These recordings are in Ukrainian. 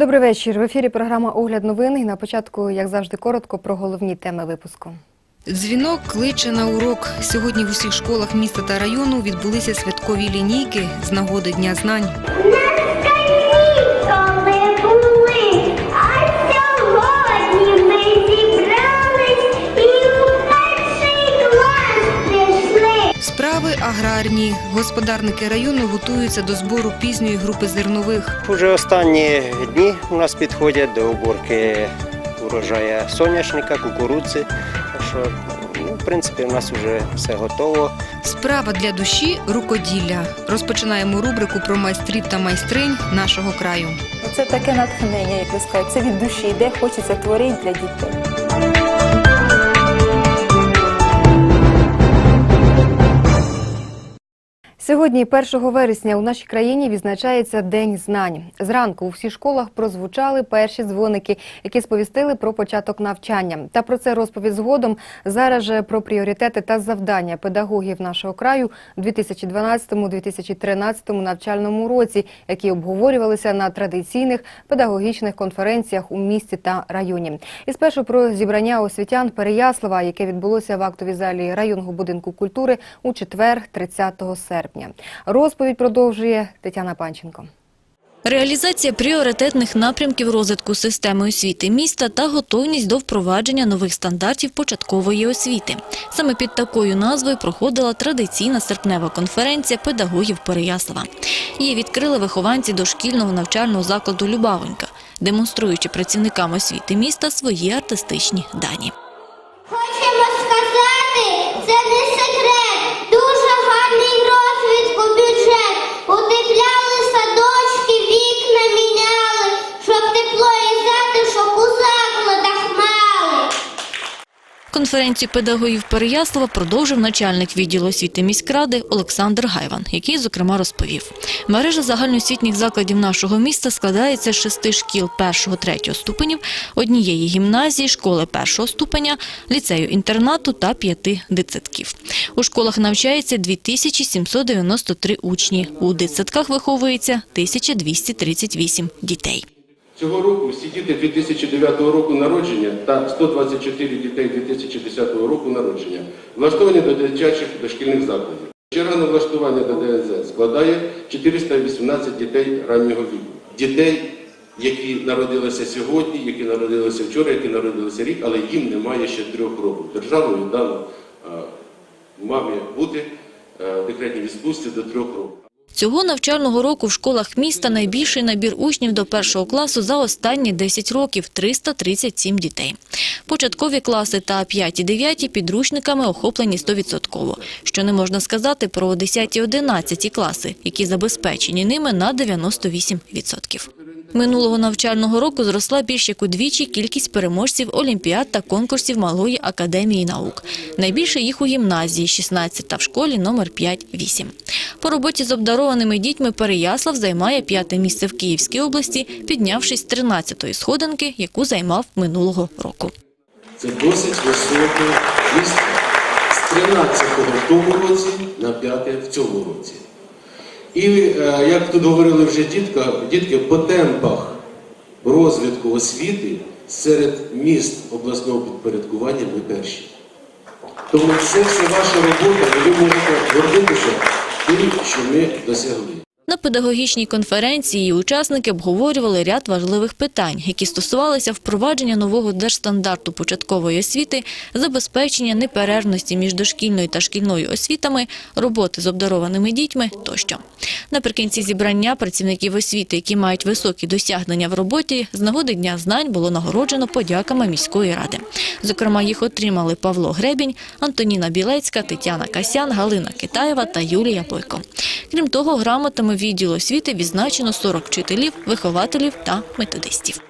Добрий вечір. В ефірі програма Огляд новин. І на початку, як завжди, коротко про головні теми випуску. Дзвінок кличе на урок. Сьогодні в усіх школах міста та району відбулися святкові лінійки з нагоди Дня знань. Справи аграрні. Господарники району готуються до збору пізньої групи зернових. Уже останні дні у нас підходять до уборки урожая соняшника, кукурудзи. Так що, ну, в принципі, у нас вже все готово. Справа для душі рукоділля. Розпочинаємо рубрику про майстрів та майстринь нашого краю. Це таке натхнення, як ви сказали, це від душі, де хочеться творити для дітей. Сьогодні, 1 вересня, у нашій країні відзначається День знань. Зранку у всіх школах прозвучали перші дзвоники, які сповістили про початок навчання. Та про це розповідь згодом. Зараз же про пріоритети та завдання педагогів нашого краю у 2012-2013 навчальному році, які обговорювалися на традиційних педагогічних конференціях у місті та районі. І спершу про зібрання освітян Переяслава, яке відбулося в актовій залі районного будинку культури у четвер, 30 серпня. Розповідь продовжує Тетяна Панченко. Реалізація пріоритетних напрямків розвитку системи освіти міста та готовність до впровадження нових стандартів початкової освіти. Саме під такою назвою проходила традиційна серпнева конференція педагогів Переяслава. Її відкрили вихованці дошкільного навчального закладу Любавонька, демонструючи працівникам освіти міста свої артистичні дані. Хочемо сказати, Конференцію педагогів Переяслава продовжив начальник відділу освіти міськради Олександр Гайван, який, зокрема, розповів. Мережа загальноосвітніх закладів нашого міста складається з шести шкіл першого-третього ступенів, однієї гімназії, школи першого ступеня, ліцею-інтернату та п'яти дитсадків. У школах навчається 2793 учні, у дитсадках виховується 1238 дітей. Цього року всі діти 2009 року народження та 124 дітей 2010 року народження влаштовані до дитячих дошкільних закладів. Черга на влаштування до ДНЗ складає 418 дітей раннього віку. Дітей, які народилися сьогодні, які народилися вчора, які народилися рік, але їм немає ще трьох років. Державою дано е, мамі бути е, в декретній відпустці до трьох років. Цього навчального року в школах міста найбільший набір учнів до першого класу за останні 10 років – 337 дітей. Початкові класи та 5 і 9 підручниками охоплені 100%, що не можна сказати про 10 і 11 класи, які забезпечені ними на 98%. Минулого навчального року зросла більш як удвічі кількість переможців олімпіад та конкурсів Малої академії наук. Найбільше їх у гімназії – 16 та в школі номер 5-8. По роботі з обдарованими дітьми Переяслав займає п'яте місце в Київській області, піднявшись з 13-ї сходинки, яку займав минулого року. Це досить високе місце з 13-го в тому році на 5 в цьому році. І е, як тут говорили вже дітка, дітки, по темпах розвитку освіти серед міст обласного підпорядкування ми перші. Тому це все ваша робота, і ви можете гордитися тим, що ми досягли. На педагогічній конференції учасники обговорювали ряд важливих питань, які стосувалися впровадження нового держстандарту початкової освіти, забезпечення неперервності між дошкільною та шкільною освітами, роботи з обдарованими дітьми тощо. Наприкінці зібрання працівників освіти, які мають високі досягнення в роботі, з нагоди Дня знань було нагороджено подяками міської ради. Зокрема, їх отримали Павло Гребінь, Антоніна Білецька, Тетяна Касян, Галина Китаєва та Юлія Бойко. Крім того, грамотами відділу освіти відзначено 40 вчителів, вихователів та методистів.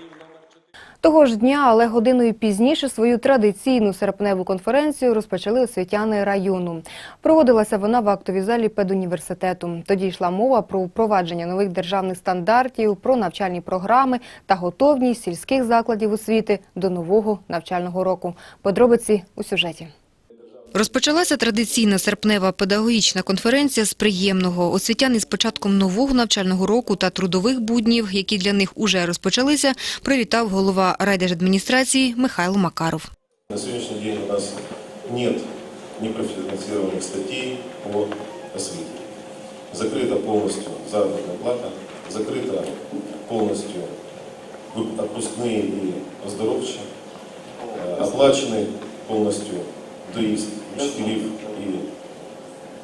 Того ж дня, але годиною пізніше свою традиційну серпневу конференцію розпочали освітяни району. Проводилася вона в актовій залі педуніверситету. Тоді йшла мова про впровадження нових державних стандартів, про навчальні програми та готовність сільських закладів освіти до нового навчального року. Подробиці у сюжеті. Розпочалася традиційна серпнева педагогічна конференція з приємного. Освітяни з початком нового навчального року та трудових буднів, які для них уже розпочалися, привітав голова райдержадміністрації Михайло Макаров. На сегодняшний день у нас нет непрофинансированных статей по освите. Закрыта полностью заработная плата, закрыта полностью вы- отпускные и оздоровчие, э, Доезд учителей и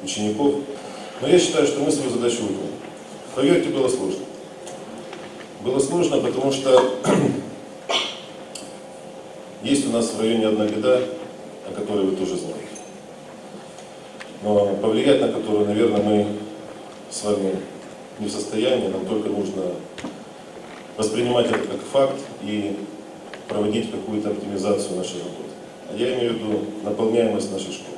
учеников. Но я считаю, что мы свою задачу выполнили. Поверьте, было сложно. Было сложно, потому что есть у нас в районе одна беда, о которой вы тоже знаете. Но повлиять на которую, наверное, мы с вами не в состоянии, нам только нужно воспринимать это как факт и проводить какую-то оптимизацию нашей работы. Я имею в виду наполняемость нашей школы.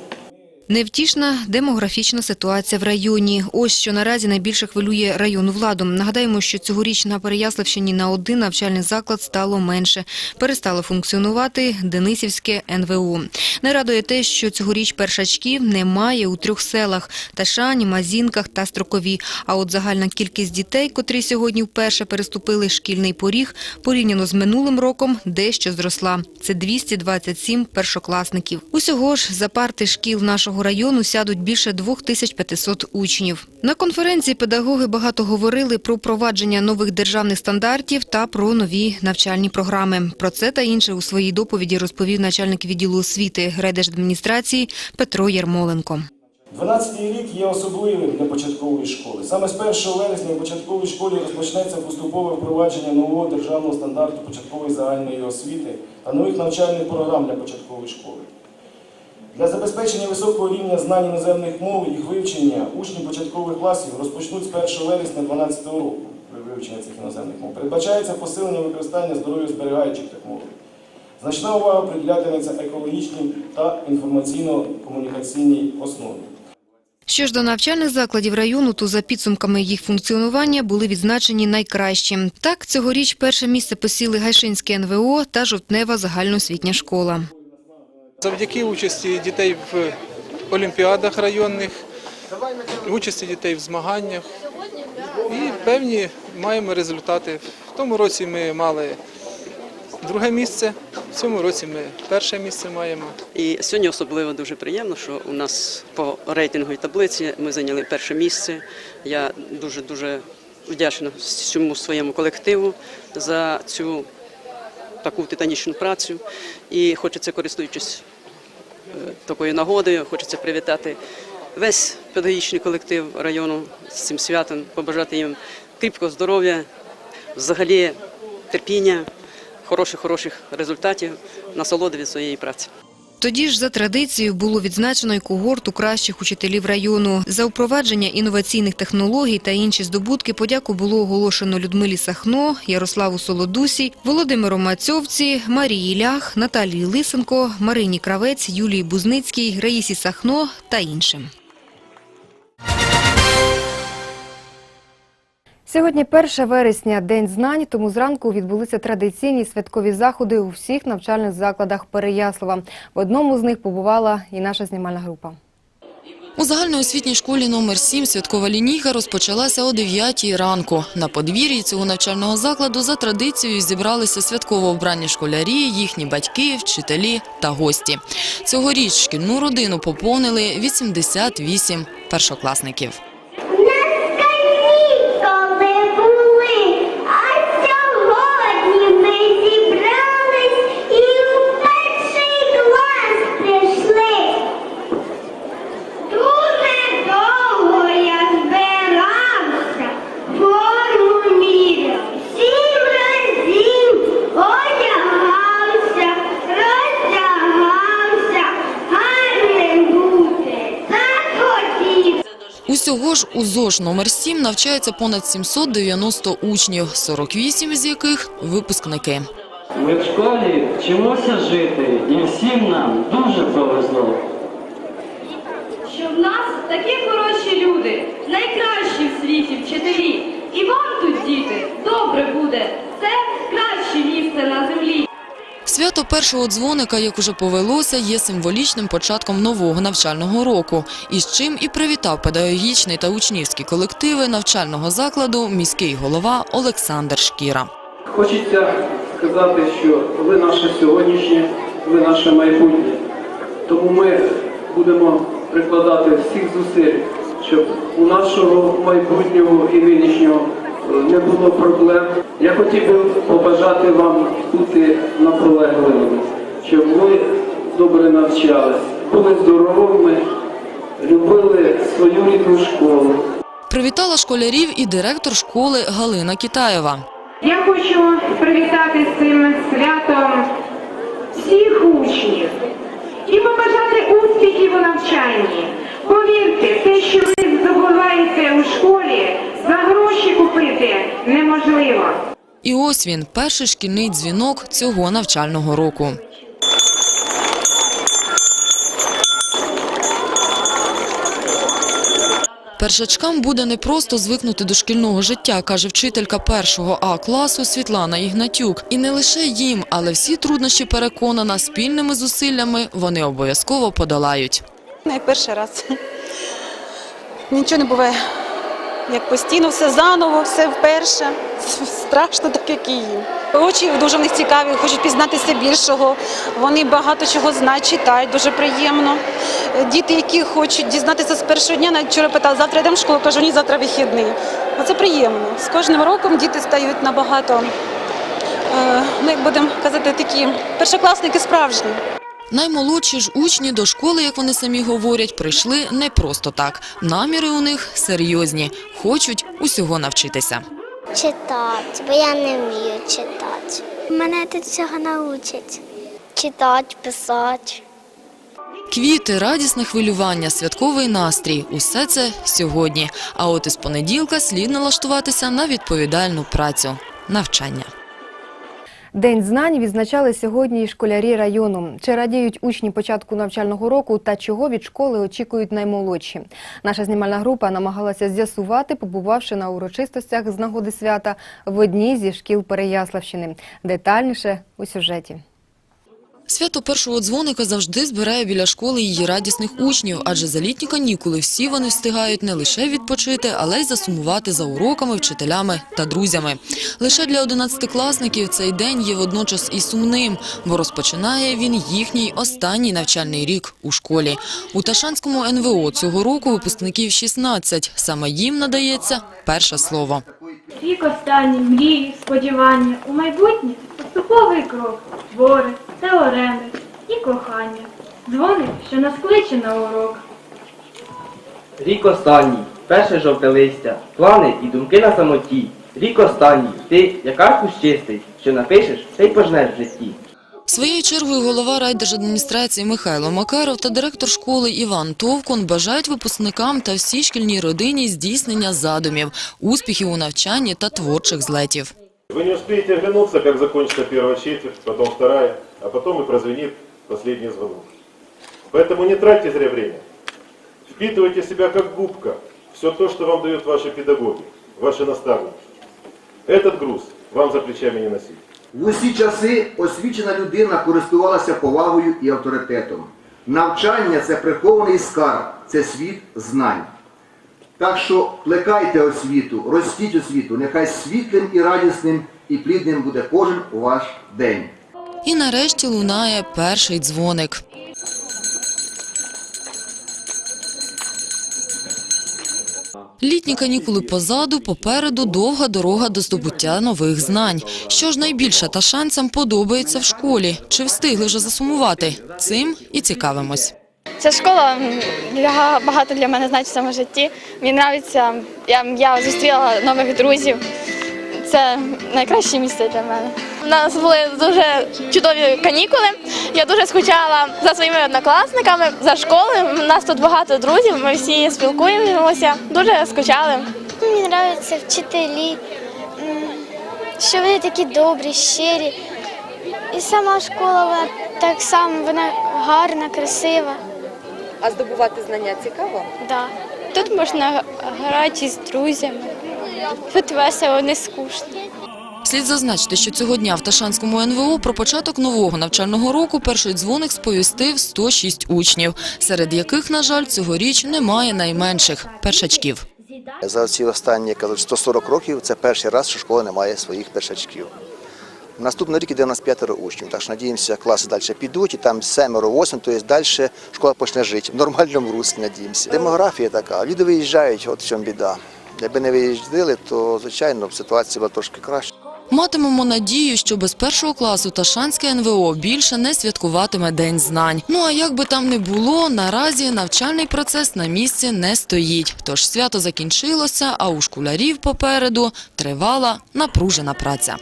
Невтішна демографічна ситуація в районі. Ось що наразі найбільше хвилює районну владу. Нагадаємо, що цьогоріч на Переяславщині на один навчальний заклад стало менше. Перестало функціонувати Денисівське НВУ. Не радує те, що цьогоріч першачків немає у трьох селах – Ташані, Мазінках та Строкові. А от загальна кількість дітей, котрі сьогодні вперше переступили шкільний поріг, порівняно з минулим роком, дещо зросла. Це 227 першокласників. Усього ж за парти шкіл нашого району сядуть більше 2500 учнів. На конференції педагоги багато говорили про впровадження нових державних стандартів та про нові навчальні програми. Про це та інше у своїй доповіді розповів начальник відділу освіти райдержадміністрації Петро Єрмоленко. 12-й рік є особливим для початкової школи. Саме з 1 вересня в початковій школі розпочнеться поступове впровадження нового державного стандарту початкової загальної освіти та нових навчальних програм для початкової школи. Для забезпечення високого рівня знань іноземних мов і їх вивчення учні початкових класів розпочнуть з 1 вересня 2012 року при вивченні цих іноземних мов. Передбачається посилення використання здоров'я-зберігаючих технологій. Значна увага приділятиметься екологічній та інформаційно-комунікаційній основі. Що ж до навчальних закладів району, то за підсумками їх функціонування були відзначені найкращі. Так, цьогоріч перше місце посіли Гайшинське НВО та Жовтнева загальноосвітня школа. Завдяки участі дітей в олімпіадах районних, участі дітей в змаганнях і певні маємо результати. В тому році ми мали друге місце, в цьому році ми перше місце маємо. І сьогодні особливо дуже приємно, що у нас по рейтинговій таблиці ми зайняли перше місце. Я дуже дуже вдячна всьому своєму колективу за цю таку титанічну працю. І хочеться, користуючись е, такою нагодою, хочеться привітати весь педагогічний колектив району з цим святом, побажати їм кріпкого здоров'я, взагалі терпіння, хороших хороших результатів, насолоди від своєї праці. Тоді ж за традицією було відзначено й когорту кращих учителів району. За впровадження інноваційних технологій та інші здобутки подяку було оголошено Людмилі Сахно, Ярославу Солодусі, Володимиру Мацьовці, Марії Лях, Наталії Лисенко, Марині Кравець, Юлії Бузницькій, Раїсі Сахно та іншим. Сьогодні 1 вересня – День знань, тому зранку відбулися традиційні святкові заходи у всіх навчальних закладах Переяслава. В одному з них побувала і наша знімальна група. У загальноосвітній школі номер 7 святкова лінійка розпочалася о 9 ранку. На подвір'ї цього навчального закладу за традицією зібралися святково вбрані школярі, їхні батьки, вчителі та гості. Цьогоріч шкільну родину поповнили 88 першокласників. Скажіть, коли були, а сьогодні ми зібрались і у перший клас прийшли. Дуже довго я збирався, форму міряв, сім разів одягався, роздягався, гарним бути захотів. Усього ж у ЗОЖ номер 7 навчається понад 790 учнів, 48 з яких – випускники. Ми в школі вчимося жити, і всім нам дуже повезло. що в нас такі хороші люди, найкращі в світі вчителі. І вам тут, діти, добре буде. Свято першого дзвоника, як уже повелося, є символічним початком нового навчального року, із чим і привітав педагогічний та учнівські колективи навчального закладу міський голова Олександр Шкіра. Хочеться сказати, що ви наше сьогоднішнє, ви наше майбутнє. Тому ми будемо прикладати всіх зусиль, щоб у нашого майбутнього і нинішнього не було проблем. Я хотів би побажати вам бути наполегливими, щоб ви добре навчались, були здоровими, любили свою рідну школу. Привітала школярів і директор школи Галина Китаєва. Я хочу привітати з цим святом всіх учнів і побажати успіхів у навчанні. Повірте, те, що ви здобуваєте у школі, за гроші купити неможливо. І ось він, перший шкільний дзвінок цього навчального року. Першачкам буде непросто звикнути до шкільного життя, каже вчителька першого А класу Світлана Ігнатюк. І не лише їм, але всі труднощі переконана, спільними зусиллями вони обов'язково подолають. Найперший раз. Нічого не буває. Як постійно, все заново, все вперше. Страшно, так як і їм. Очі дуже в них цікаві, хочуть пізнатися більшого. Вони багато чого знають, читають, дуже приємно. Діти, які хочуть дізнатися з першого дня, навіть вчора питали, завтра йдемо в школу, кажу, ні, завтра вихідний. Оце приємно. З кожним роком діти стають набагато, е, ну як будемо казати, такі першокласники справжні. Наймолодші ж учні до школи, як вони самі говорять, прийшли не просто так. Наміри у них серйозні, хочуть усього навчитися. Читати, бо я не вмію читати. Мене тут цього научать. Читати, писати. Квіти, радісне хвилювання, святковий настрій – усе це сьогодні. А от із понеділка слід налаштуватися на відповідальну працю – навчання. День знань відзначали сьогодні школярі району. Чи радіють учні початку навчального року та чого від школи очікують наймолодші? Наша знімальна група намагалася з'ясувати, побувавши на урочистостях з нагоди свята в одній зі шкіл Переяславщини. Детальніше у сюжеті. Свято першого дзвоника завжди збирає біля школи її радісних учнів, адже за літні канікули всі вони встигають не лише відпочити, але й засумувати за уроками, вчителями та друзями. Лише для одинадцятикласників цей день є водночас і сумним, бо розпочинає він їхній останній навчальний рік у школі. У Ташанському НВО цього року випускників 16. Саме їм надається перше слово. Рік останній, мрії, сподівання. У майбутнє поступовий крок, твори, теореми і кохання. Дзвоник, що нас кличе на урок. Рік останній, перше жовте листя, плани і думки на самоті. Рік останній, ти, як аркуш чистий, що напишеш, те й пожнеш в житті. Своєю чергою голова райдержадміністрації Михайло Макаров та директор школи Іван Товкун бажають випускникам та всій шкільній родині здійснення задумів, успіхів у навчанні та творчих злетів. Вы не успеете оглянуться, как закончится первая четверть, потом вторая, а потом и прозвенит последний звонок. Поэтому не тратьте зря время. Впитывайте в себя как губка все то, что вам дают ваши педагоги, ваши наставники. Этот груз вам за плечами не носить. В усі часи освічена людина користувалася повагою і авторитетом. Навчання це прихований скарб, це світ знань. Так що плекайте освіту, ростіть освіту, нехай світлим і радісним і плідним буде кожен ваш день. І нарешті лунає перший дзвоник. Літні канікули позаду, попереду довга дорога до здобуття нових знань. Що ж найбільше ташанцям подобається в школі? Чи встигли вже засумувати? Цим і цікавимось. Ця школа для багато для мене значить в цьому житті. Мені подобається, я, я зустріла нових друзів. Це найкраще місце для мене. У нас були дуже чудові канікули. Я дуже скучала за своїми однокласниками, за школою. У нас тут багато друзів, ми всі спілкуємося. Дуже скучали. Мені подобаються вчителі, що вони такі добрі, щирі. І сама школа вона так само, вона гарна, красива. А здобувати знання цікаво? Да. Тут можна грати з друзями. Тут весело, не скучно. Слід зазначити, що цього дня в Ташанському НВО про початок нового навчального року перший дзвоник сповістив 106 учнів, серед яких, на жаль, цьогоріч немає найменших – першачків. За ці останні кажуть, 140 років це перший раз, що школа не має своїх першачків. Наступний рік іде у нас п'ятеро учнів, так що надіємося, класи далі підуть, і там семеро, восьм, тобто далі школа почне жити в нормальному руслі, надіємося. Демографія така, люди виїжджають, от в чому біда. Якби не виїжджали, то, звичайно, ситуація була трошки краща. Матимемо надію, що без першого класу Ташанське НВО більше не святкуватиме День знань. Ну а як би там не було, наразі навчальний процес на місці не стоїть. Тож свято закінчилося, а у школярів попереду тривала напружена праця.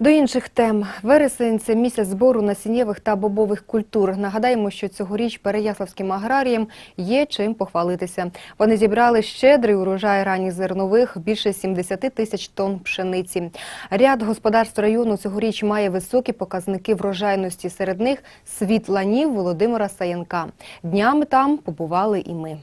До інших тем. Вересень – це місяць збору насіннєвих та бобових культур. Нагадаємо, що цьогоріч переяславським аграріям є чим похвалитися. Вони зібрали щедрий урожай ранніх зернових – більше 70 тисяч тонн пшениці. Ряд господарств району цьогоріч має високі показники врожайності. Серед них світ ланів Володимира Саєнка. Днями там побували і ми.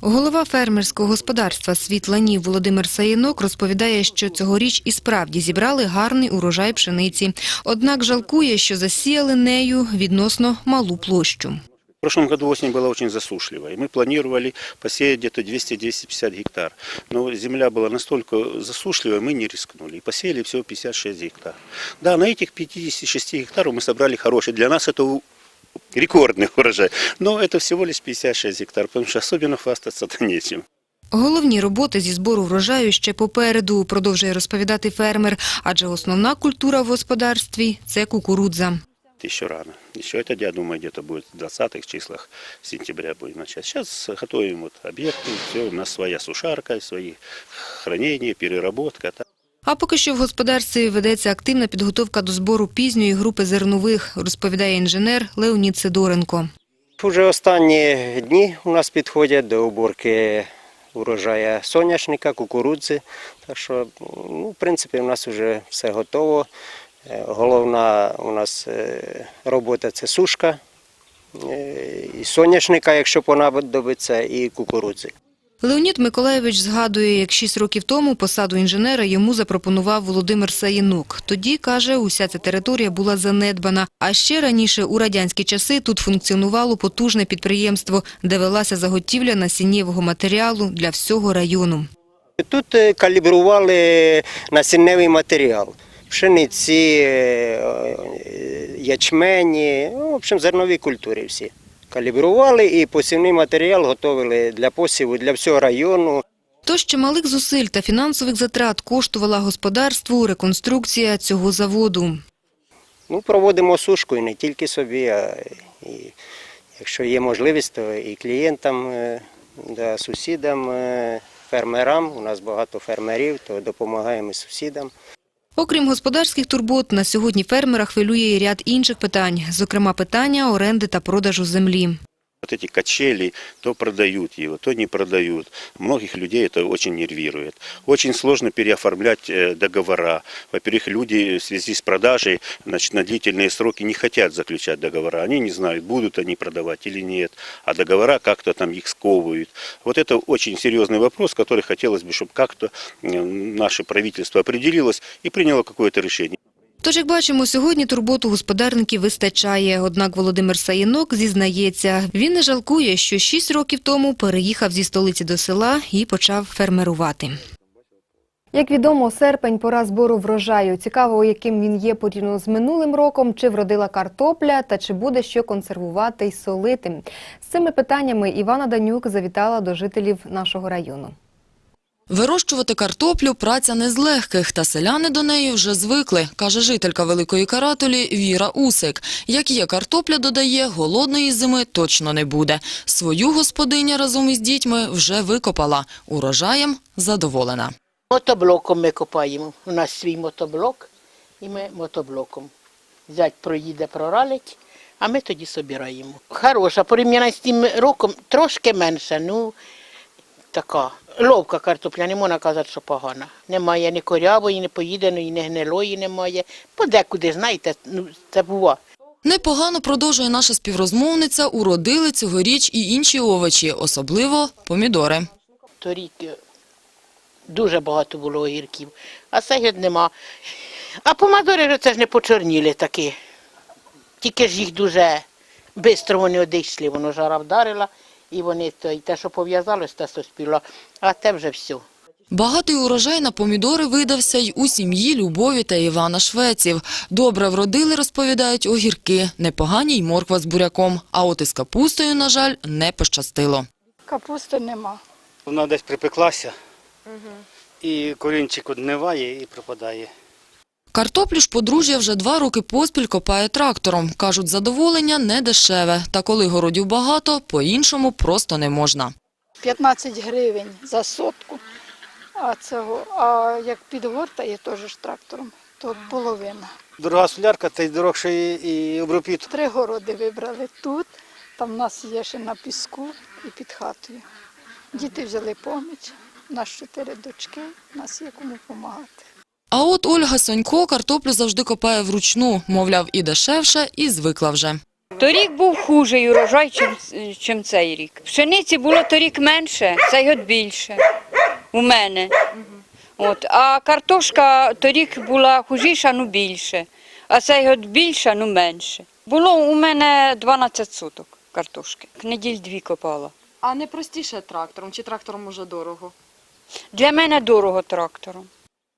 Голова фермерського господарства «Світланів» Володимир Саєнок розповідає, що цьогоріч і справді зібрали гарний урожай пшениці. Однак жалкує, що засіяли нею відносно малу площу. В прошлом году осень была очень засушливая, и мы планировали посеять где-то 200-250 гектар. Но земля была настолько засушливая, мы не рискнули. И посеяли всего 56 гектар. Да, на этих 56 гектаров мы собрали хороший. Для нас это у- рекордный урожай. Но это всего лишь 56 гектар, потому что особенно хвастаться-то нечем. Головні роботи зі збору врожаю ще попереду, продовжує розповідати фермер, адже основна культура в господарстві – це кукурудза. Еще рано. Еще это, я думаю, где-то будет в 20-х числах сентября будет начать. Сейчас готовим вот объекты, все, у нас своя сушарка, свои хранения, переработка. А поки що в господарстві ведеться активна підготовка до збору пізньої групи зернових, розповідає інженер Леонід Сидоренко. Уже останні дні у нас підходять до уборки урожая соняшника, кукурудзи. Так що, ну, в принципі, у нас вже все готово. Е, Головна у нас е, робота це сушка е, і соняшника, якщо понадобиться, і кукурудзи. Леонід Миколаєвич згадує, як шість років тому посаду інженера йому запропонував Володимир Саєнук. Тоді, каже, уся ця територія була занедбана. А ще раніше, у радянські часи, тут функціонувало потужне підприємство, де велася заготівля насіннєвого матеріалу для всього району. Тут е, калібрували насінневий матеріал. Пшениці, е, е, ячмені, ну, в общем, зернові культури всі. Калібрували і посівний матеріал готовили для посіву для всього району. Тож чималих зусиль та фінансових затрат коштувала господарству реконструкція цього заводу. Ну, проводимо сушку і не тільки собі, а і, якщо є можливість, то і клієнтам, е, да, сусідам, е, фермерам. У нас багато фермерів, то допомагаємо і сусідам. Окрім господарських турбот, на сьогодні фермера хвилює і ряд інших питань, зокрема питання оренди та продажу землі. Вот эти качели, то продают его, то не продают. Многих людей это очень нервирует. Очень сложно переоформлять э, договора. Во-первых, люди в связи с продажей значит, на длительные сроки не хотят заключать договора. Они не знают, будут они продавать или нет. А договора как-то там их сковывают. Вот это очень серьезный вопрос, который хотелось бы, чтобы как-то э, наше правительство определилось и приняло какое-то решение. Тож, як бачимо, сьогодні турботу господарників вистачає. Однак Володимир Саєнок зізнається, він не жалкує, що шість років тому переїхав зі столиці до села і почав фермерувати. Як відомо, серпень – пора збору врожаю. Цікаво, яким він є порівняно з минулим роком, чи вродила картопля та чи буде що консервувати й солити. З цими питаннями Івана Данюк завітала до жителів нашого району. Вирощувати картоплю – праця не з легких, та селяни до неї вже звикли, каже жителька Великої Каратолі Віра Усик. Як є картопля, додає, голодної зими точно не буде. Свою господиня разом із дітьми вже викопала. Урожаєм задоволена. Мотоблоком ми копаємо. У нас свій мотоблок, і ми мотоблоком. Зять проїде, проралить, а ми тоді собираємо. Хороша, порівняно з тим роком, трошки менша, ну така. Ловка картопля, не можна казати, що погана. Немає ні корявої, ні поїденої, ні гнилої немає. Подекуди, знаєте, ну це бува. Непогано продовжує наша співрозмовниця, уродили цьогоріч і інші овочі, особливо помідори. Торік е, дуже багато було огірків, а цей нема. А помадори це ж не почорніли такі. Тільки ж їх дуже швидко вони одійшли, воно жара вдарила, і вони то, і те, що пов'язалось, те соспіло, а те вже все. Багатий урожай на помідори видався й у сім'ї Любові та Івана Швеців. Добре вродили, розповідають, огірки, непогані й морква з буряком. А от із капустою, на жаль, не пощастило. Капусти нема. Вона десь припеклася, і корінчик одниває і пропадає. Картоплю ж подружжя вже два роки поспіль копає трактором. Кажуть, задоволення не дешеве. Та коли городів багато, по-іншому просто не можна. 15 гривень за сотку. А цього, а як підгортає теж трактором, то половина. Дорога солярка, та й дорогше і, і обропіт. Три городи вибрали тут, там в нас є ще на піску і під хатою. Діти взяли поміч, у нас чотири дочки, у нас є кому допомагати. А от Ольга Сонько картоплю завжди копає вручну. Мовляв, і дешевше, і звикла вже. Торік був хужий урожай, чим, чим цей рік. Пшениці було торік менше, цей год більше у мене. От. А картошка торік була хужіша, ну більше. А цей год більша, ну менше. Було у мене 12 суток картошки. Неділь дві копала. А не простіше трактором, чи трактором уже дорого? Для мене дорого трактором.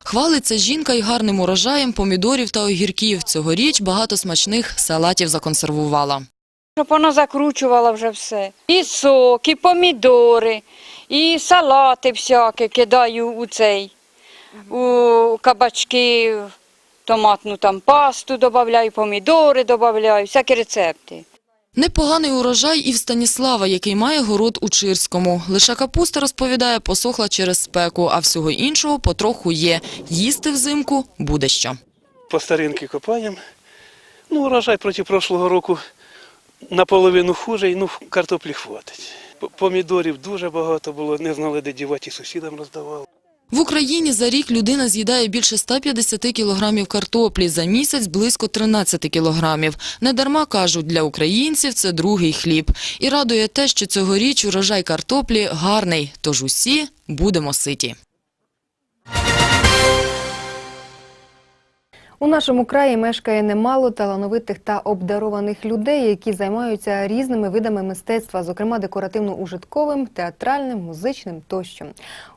Хвалиться жінка й гарним урожаєм помідорів та огірків. Цьогоріч багато смачних салатів законсервувала. Щоб вона закручувала вже все. І сок, і помідори, і салати всякі кидаю у цей, у кабачки, томатну там пасту додаю, помідори додаю, всякі рецепти. Непоганий урожай і в Станіслава, який має город у Чирському. Лише капуста, розповідає, посохла через спеку, а всього іншого потроху є. Їсти взимку буде що. По старинки копаємо. Ну, урожай проти прошлого року наполовину хуже, ну, картоплі хватить. Помідорів дуже багато було, не знали, де дівати, і сусідам роздавали. В Україні за рік людина з'їдає більше 150 кілограмів картоплі, за місяць близько 13 кілограмів. Недарма кажуть, для українців це другий хліб. І радує те, що цьогоріч урожай картоплі гарний, тож усі будемо ситі. У нашому краї мешкає немало талановитих та обдарованих людей, які займаються різними видами мистецтва, зокрема декоративно-ужитковим, театральним, музичним тощо.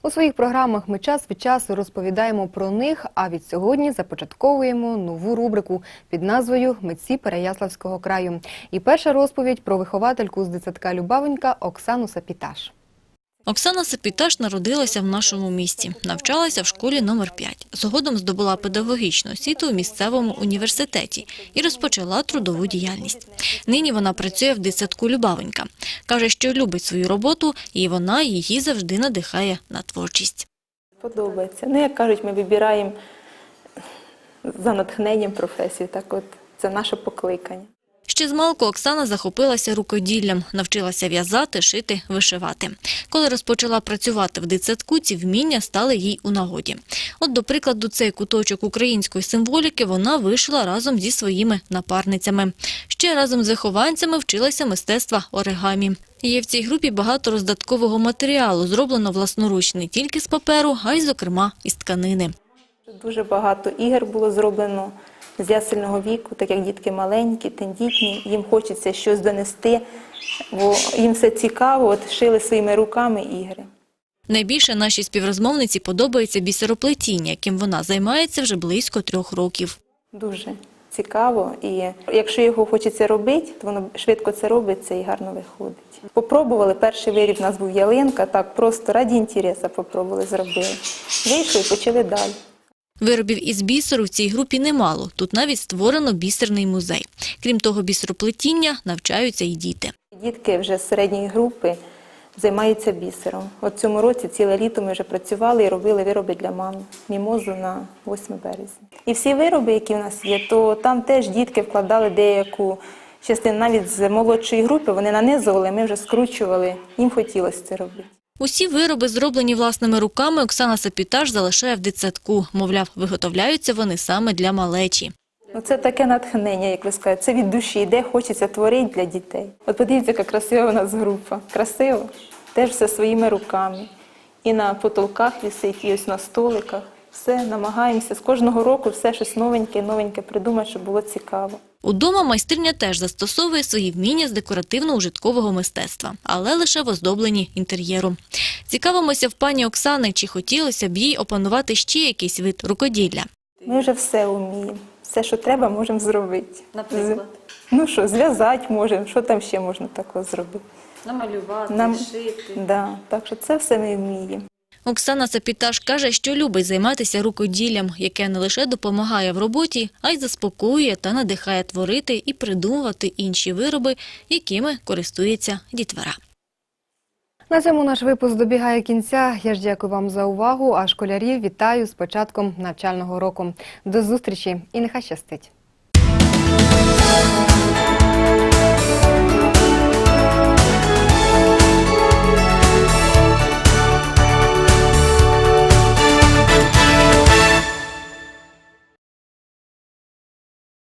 У своїх програмах ми час від часу розповідаємо про них. А від сьогодні започатковуємо нову рубрику під назвою Митці Переяславського краю. І перша розповідь про виховательку з дитсадка Любавенька Оксану Сапіташ. Оксана Сапіташ народилася в нашому місті, навчалася в школі номер 5. Згодом здобула педагогічну освіту у місцевому університеті і розпочала трудову діяльність. Нині вона працює в дитсадку Любавенька. Каже, що любить свою роботу, і вона її завжди надихає на творчість. Подобається. Ну, як кажуть, ми вибираємо за натхненням професію. Так от це наше покликання. Ще з малку Оксана захопилася рукоділлям, навчилася в'язати, шити, вишивати. Коли розпочала працювати в дитсадку, ці вміння стали їй у нагоді. От, до прикладу, цей куточок української символіки вона вишила разом зі своїми напарницями. Ще разом з вихованцями вчилася мистецтва оригамі. Є в цій групі багато роздаткового матеріалу, зроблено власноруч не тільки з паперу, а й, зокрема, із тканини. Дуже багато ігор було зроблено з ясельного віку, так як дітки маленькі, тендітні, їм хочеться щось донести, бо їм все цікаво, от шили своїми руками ігри. Найбільше нашій співрозмовниці подобається бісероплетіння, яким вона займається вже близько трьох років. Дуже цікаво. І якщо його хочеться робити, то воно швидко це робиться і гарно виходить. Попробували, перший виріб у нас був ялинка, так просто раді інтересу попробували зробили. Вийшли і почали далі. Виробів із бісеру в цій групі немало. Тут навіть створено бісерний музей. Крім того, бісероплетіння навчаються і діти. Дітки вже з середньої групи займаються бісером. От цьому році ціле літо ми вже працювали і робили вироби для мами. Мімозу на 8 березня. І всі вироби, які в нас є, то там теж дітки вкладали деяку частину, навіть з молодшої групи, вони нанизували, ми вже скручували. Їм хотілося це робити. Усі вироби, зроблені власними руками, Оксана Сапітаж залишає в дитсадку. Мовляв, виготовляються вони саме для малечі. Ну, це таке натхнення, як ви скажете. Це від душі йде, хочеться творити для дітей. От подивіться, яка красива у нас група. Красиво. Теж все своїми руками. і на потолках висить, і ось на столиках. Все намагаємося з кожного року все щось новеньке, новеньке придумати, щоб було цікаво. Удома майстриня теж застосовує свої вміння з декоративно-ужиткового мистецтва, але лише в оздобленні інтер'єру. Цікавимося в пані Оксани, чи хотілося б їй опанувати ще якийсь вид рукоділля. Ми вже все вміємо. Все, що треба, можемо зробити. Наприклад? Ну що, зв'язати можемо, що там ще можна такого зробити. Намалювати, Нам- шити. Да, так що це все ми вміємо. Оксана Сапіташ каже, що любить займатися рукоділлям, яке не лише допомагає в роботі, а й заспокоює та надихає творити і придумувати інші вироби, якими користується дітвора. На цьому наш випуск добігає кінця. Я ж дякую вам за увагу. А школярів вітаю з початком навчального року. До зустрічі і нехай щастить.